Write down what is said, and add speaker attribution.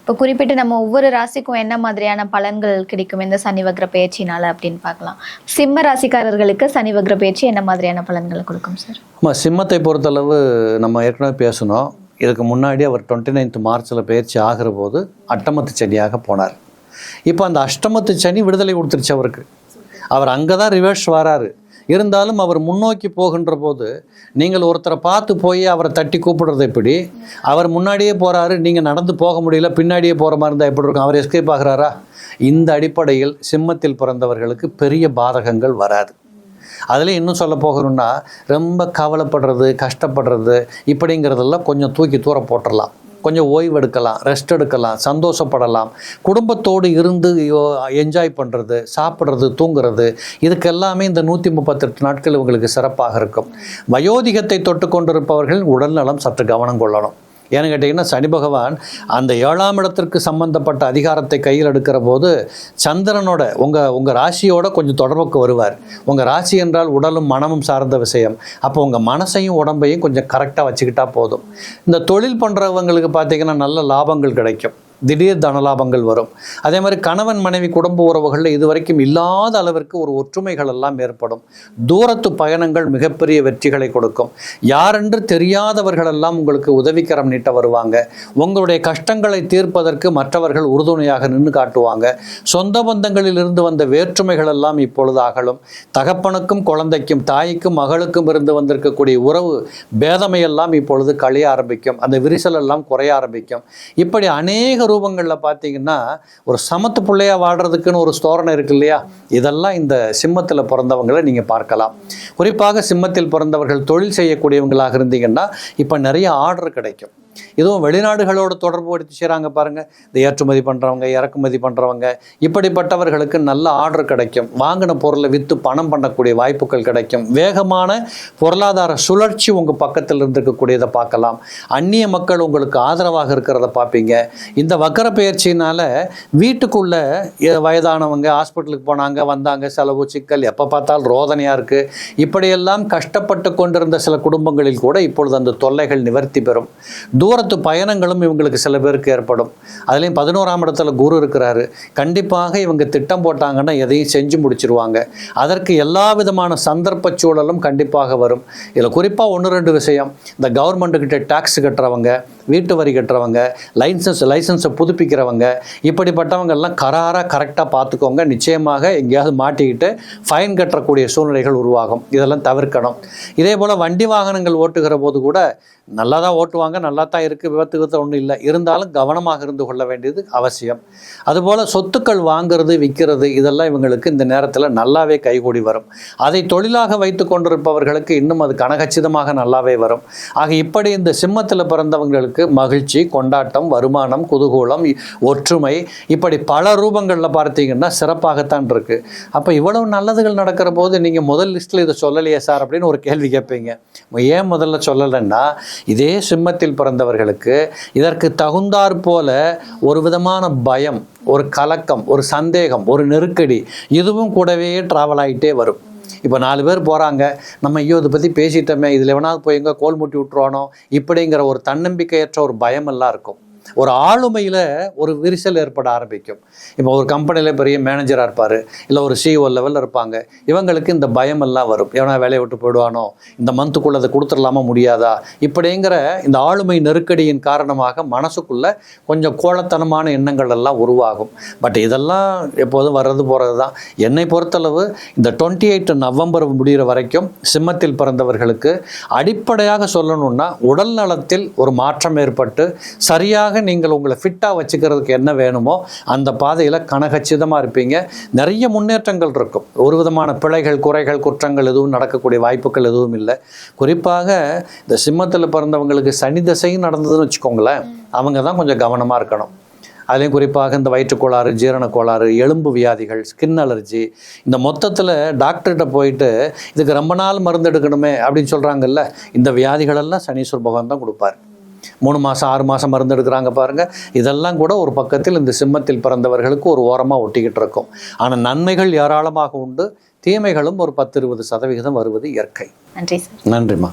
Speaker 1: இப்போ குறிப்பிட்டு நம்ம ஒவ்வொரு ராசிக்கும் என்ன மாதிரியான பலன்கள் கிடைக்கும் இந்த சனி வக்ர பயிற்சினால அப்படின்னு பார்க்கலாம். சிம்ம ராசிக்காரர்களுக்கு சனி வக்ர பயிற்சி என்ன மாதிரியான பலன்களை கொடுக்கும் சார்
Speaker 2: ஆமாம் சிம்மத்தை பொறுத்தளவு நம்ம ஏற்கனவே பேசணும் இதுக்கு முன்னாடி அவர் டுவெண்ட்டி நைன்த் மார்ச்சில் பயிற்சி ஆகிற போது அட்டமத்து சனியாக போனார். இப்போ அந்த அஷ்டமத்து சனி விடுதலை கொடுத்துருச்சு அவருக்கு. அவர் அங்கே தான் ரிவர்ஸ் வராரு. இருந்தாலும் அவர் முன்னோக்கி போகின்ற போது நீங்கள் ஒருத்தரை பார்த்து போய் அவரை தட்டி கூப்பிடுறது எப்படி? அவர் முன்னாடியே போகிறாரு நீங்கள் நடந்து போக முடியல பின்னாடியே போகிற மாதிரி இருந்தால் எப்படி இருக்கும்? அவர் எஸ்கேப் ஆகிறாரா? இந்த அடிப்படையில் சிம்மத்தில் பிறந்தவர்களுக்கு பெரிய பாதகங்கள் வராது. அதில் இன்னும் சொல்ல போகணும்னா ரொம்ப கவலைப்படுறது கஷ்டப்படுறது இப்படிங்கிறதெல்லாம் கொஞ்சம் தூக்கி தூர போட்டுடலாம் கொஞ்சம் ஓய்வு எடுக்கலாம் ரெஸ்ட் எடுக்கலாம் சந்தோஷப்படலாம். குடும்பத்தோடு இருந்து என்ஜாய் பண்ணுறது சாப்பிட்றது தூங்குறது இதுக்கெல்லாமே இந்த நூற்றி முப்பத்தெட்டு நாட்கள் இவங்களுக்கு சிறப்பாக இருக்கும். வயோதிகத்தை தொட்டு கொண்டிருப்பவர்கள் உடல்நலம் சற்று கவனம் கொள்ளணும். ஏன்னு கேட்டிங்கன்னா சனி பகவான் அந்த ஏழாம் இடத்திற்கு சம்பந்தப்பட்ட அதிகாரத்தை கையில் எடுக்கிற போது சந்திரனோட உங்கள் உங்கள் ராசியோட கொஞ்சம் தொடர்புக்கு வருவார். உங்கள் ராசி என்றால் உடலும் மனமும் சார்ந்த விஷயம். அப்போ உங்கள் மனசையும் உடம்பையும் கொஞ்சம் கரெக்டாக வச்சுக்கிட்டா போதும். இந்த தொழில் பண்ணுறவங்களுக்கு பார்த்தீங்கன்னா நல்ல லாபங்கள் கிடைக்கும். திடீர் தனலாபங்கள் வரும். அதே மாதிரி கணவன் மனைவி குடும்ப உறவுகளில் இதுவரைக்கும் இல்லாத அளவிற்கு ஒரு ஒற்றுமைகள் எல்லாம் ஏற்படும். தூரத்து பயணங்கள் மிகப்பெரிய வெற்றிகளை கொடுக்கும். யாரென்று தெரியாதவர்கள் எல்லாம் உங்களுக்கு உதவிக்கரம் நீட்ட வருவாங்க. உங்களுடைய கஷ்டங்களை தீர்ப்பதற்கு மற்றவர்கள் உறுதுணையாக நின்று காட்டுவாங்க. சொந்த பந்தங்களில் இருந்து வந்த வேற்றுமைகள் எல்லாம் இப்பொழுது அகலும். தகப்பனுக்கும் குழந்தைக்கும் தாய்க்கும் மகளுக்கும் இருந்து வந்திருக்கக்கூடிய உறவு பேதமையெல்லாம் இப்பொழுது கழிய ஆரம்பிக்கும். அந்த விரிசல் எல்லாம் குறைய ஆரம்பிக்கும். இப்படி அநேக ரூபங்களில் பார்த்தீங்கன்னா ஒரு சமத்து பிள்ளையாக வாழ்றதுக்குன்னு ஒரு ஸ்தோரணை இருக்கு இல்லையா? இதெல்லாம் இந்த சிம்மத்தில் பிறந்தவங்களை நீங்கள் பார்க்கலாம். குறிப்பாக சிம்மத்தில் பிறந்தவர்கள் தொழில் செய்யக்கூடியவங்களாக இருந்தீங்கன்னா இப்போ நிறைய ஆர்டர் கிடைக்கும். இதுவும் வெளிநாடுகளோட தொடர்பு படுத்தி செய்கிறாங்க பாருங்கள் இந்த ஏற்றுமதி பண்ணுறவங்க இறக்குமதி பண்ணுறவங்க இப்படிப்பட்டவர்களுக்கு நல்ல ஆர்டர் கிடைக்கும். வாங்கின பொருளை விற்று பணம் பண்ணக்கூடிய வாய்ப்புகள் கிடைக்கும். வேகமான பொருளாதார சுழற்சி உங்கள் பக்கத்தில் இருந்துருக்கக்கூடியதை பார்க்கலாம். அந்நிய மக்கள் உங்களுக்கு ஆதரவாக இருக்கிறத பார்ப்பீங்க. இந்த வக்கர பயிற்சியினால் வீட்டுக்குள்ளே வயதானவங்க ஹாஸ்பிட்டலுக்கு போனாங்க வந்தாங்க செலவு சிக்கல் எப்போ பார்த்தாலும் ரோதனையாக இருக்குது இப்படியெல்லாம் கஷ்டப்பட்டு கொண்டிருந்த சில குடும்பங்களில் கூட இப்பொழுது அந்த தொல்லைகள் நிவர்த்தி பெறும். தூரத்து பயணங்களும் இவங்களுக்கு சில பேருக்கு ஏற்படும். அதுலேயும் பதினோராம் இடத்துல குரு இருக்கிறாரு. கண்டிப்பாக இவங்க திட்டம் போட்டாங்கன்னா எதையும் செஞ்சு முடிச்சிருவாங்க. அதற்கு எல்லா விதமான சந்தர்ப்ப சூழலும் கண்டிப்பாக வரும். இதில் குறிப்பாக ஒன்று ரெண்டு விஷயம். இந்த கவர்மெண்ட்டுக்கிட்ட டேக்ஸ் கட்டுறவங்க வீட்டு வரி கட்டுறவங்க லைசன்ஸ் லைசன்ஸை புதுப்பிக்கிறவங்க இப்படிப்பட்டவங்கெல்லாம் கராராக கரெக்டாக பார்த்துக்கோங்க. நிச்சயமாக எங்கேயாவது மாட்டிக்கிட்டு ஃபைன் கட்டக்கூடிய சூழ்நிலைகள் உருவாகும். இதெல்லாம் தவிர்க்கணும். இதே போல் வண்டி வாகனங்கள் ஓட்டுகிற போது கூட நல்லா தான் ஓட்டுவாங்க நல்லா தான் இருக்குது விபத்து விபத்து ஒன்றும் இல்லை. இருந்தாலும் கவனமாக இருந்து கொள்ள வேண்டியது அவசியம். அதுபோல் சொத்துக்கள் வாங்குறது விற்கிறது இதெல்லாம் இவங்களுக்கு இந்த நேரத்தில் நல்லாவே கைகூடி வரும். அதை தொழிலாக வைத்து கொண்டிருப்பவர்களுக்கு இன்னும் அது கனகச்சிதமாக நல்லாவே வரும். ஆக இப்படி இந்த சிம்மத்தில் பிறந்தவங்களுக்கு மகிழ்ச்சி கொண்டாட்டம் வருமானம் குதூகூலம் ஒற்றுமை. இப்படி பல ரூபங்களில் பார்த்தீங்கன்னா சிறப்பாகத்தான் இருக்கு. அப்போ இவ்வளவு நல்லதுகள் நடக்கிற போது நீங்கள் முதல் லிஸ்ட்டில் இதை சொல்லலையே சார் அப்படின்னு ஒரு கேள்வி கேட்பீங்க. ஏன் முதல்ல சொல்லலைன்னா இதே சிம்மத்தில் பிறந்தவர்களுக்கு இதற்கு தகுந்தாற் போல ஒரு விதமான பயம் ஒரு கலக்கம் ஒரு சந்தேகம் ஒரு நெருக்கடி இதுவும் கூடவே ட்ராவல் ஆகிட்டே வரும். இப்போ நாலு பேர் போகிறாங்க நம்ம ஐயோ இதை பற்றி பேசிட்டோமே. இதில் எவனாவது போய் எங்கே கோல் முட்டி விட்டுருவானோ? இப்படிங்கிற ஒரு தன்னம்பிக்கையற்ற ஒரு பயமெல்லாம் இருக்கும். ஒரு ஆளுமையில் ஒரு விரிசல் ஏற்பட ஆரம்பிக்கும். இப்போ ஒரு கம்பெனியில் பெரிய மேனேஜராக இருப்பார் இல்லை ஒரு சிஓ லெவலில் இருப்பாங்க. இவங்களுக்கு இந்த பயம் எல்லாம் வரும். எவனா வேலையை விட்டு போயிடுவானோ? இந்த மந்த்துக்குள்ளே அதை கொடுத்துடலாமா முடியாதா? இப்படிங்கிற இந்த ஆளுமை நெருக்கடியின் காரணமாக மனசுக்குள்ளே கொஞ்சம் கோழத்தனமான எண்ணங்கள் எல்லாம் உருவாகும். பட் இதெல்லாம் எப்போதும் வர்றது போகிறது தான் என்னை பொறுத்தளவு இந்த டுவெண்ட்டி எயிட் நவம்பர் முடிகிற வரைக்கும் சிம்மத்தில் பிறந்தவர்களுக்கு அடிப்படையாக சொல்லணும்னா உடல் நலத்தில் ஒரு மாற்றம் ஏற்பட்டு சரியாக நீங்கள் உங்களை ஃபிட்டாக வச்சுக்கிறதுக்கு என்ன வேணுமோ அந்த பாதையில் கனகச்சிதமாக இருப்பீங்க. நிறைய முன்னேற்றங்கள் இருக்கும். ஒரு விதமான பிழைகள் குறைகள் குற்றங்கள் எதுவும் நடக்கக்கூடிய வாய்ப்புகள் எதுவும் இல்லை. குறிப்பாக இந்த சிம்மத்தில் பிறந்தவங்களுக்கு சனி தசையும் நடந்ததுன்னு வச்சுக்கோங்களேன். அவங்க தான் கொஞ்சம் கவனமாக இருக்கணும். அதுலேயும் குறிப்பாக இந்த வயிற்றுக்கோளாறு ஜீரண கோளாறு எலும்பு வியாதிகள் ஸ்கின் அலர்ஜி இந்த மொத்தத்தில் டாக்டர்கிட்ட போயிட்டு இதுக்கு ரொம்ப நாள் மருந்து எடுக்கணுமே அப்படின்னு சொல்கிறாங்கல்ல இந்த வியாதிகளெல்லாம் சனீஸ்வர பகவான் தான் கொடுப்பார். மூணு மாதம் ஆறு மாதம் மருந்து எடுக்கிறாங்க பாருங்கள் இதெல்லாம் கூட ஒரு பக்கத்தில் இந்த சிம்மத்தில் பிறந்தவர்களுக்கு ஒரு ஓரமாக ஒட்டிக்கிட்டு இருக்கும். ஆனால் நன்மைகள் ஏராளமாக உண்டு. தீமைகளும் ஒரு பத்து இருபது சதவிகிதம் வருவது இயற்கை.
Speaker 1: நன்றி சார்.
Speaker 2: நன்றிம்மா.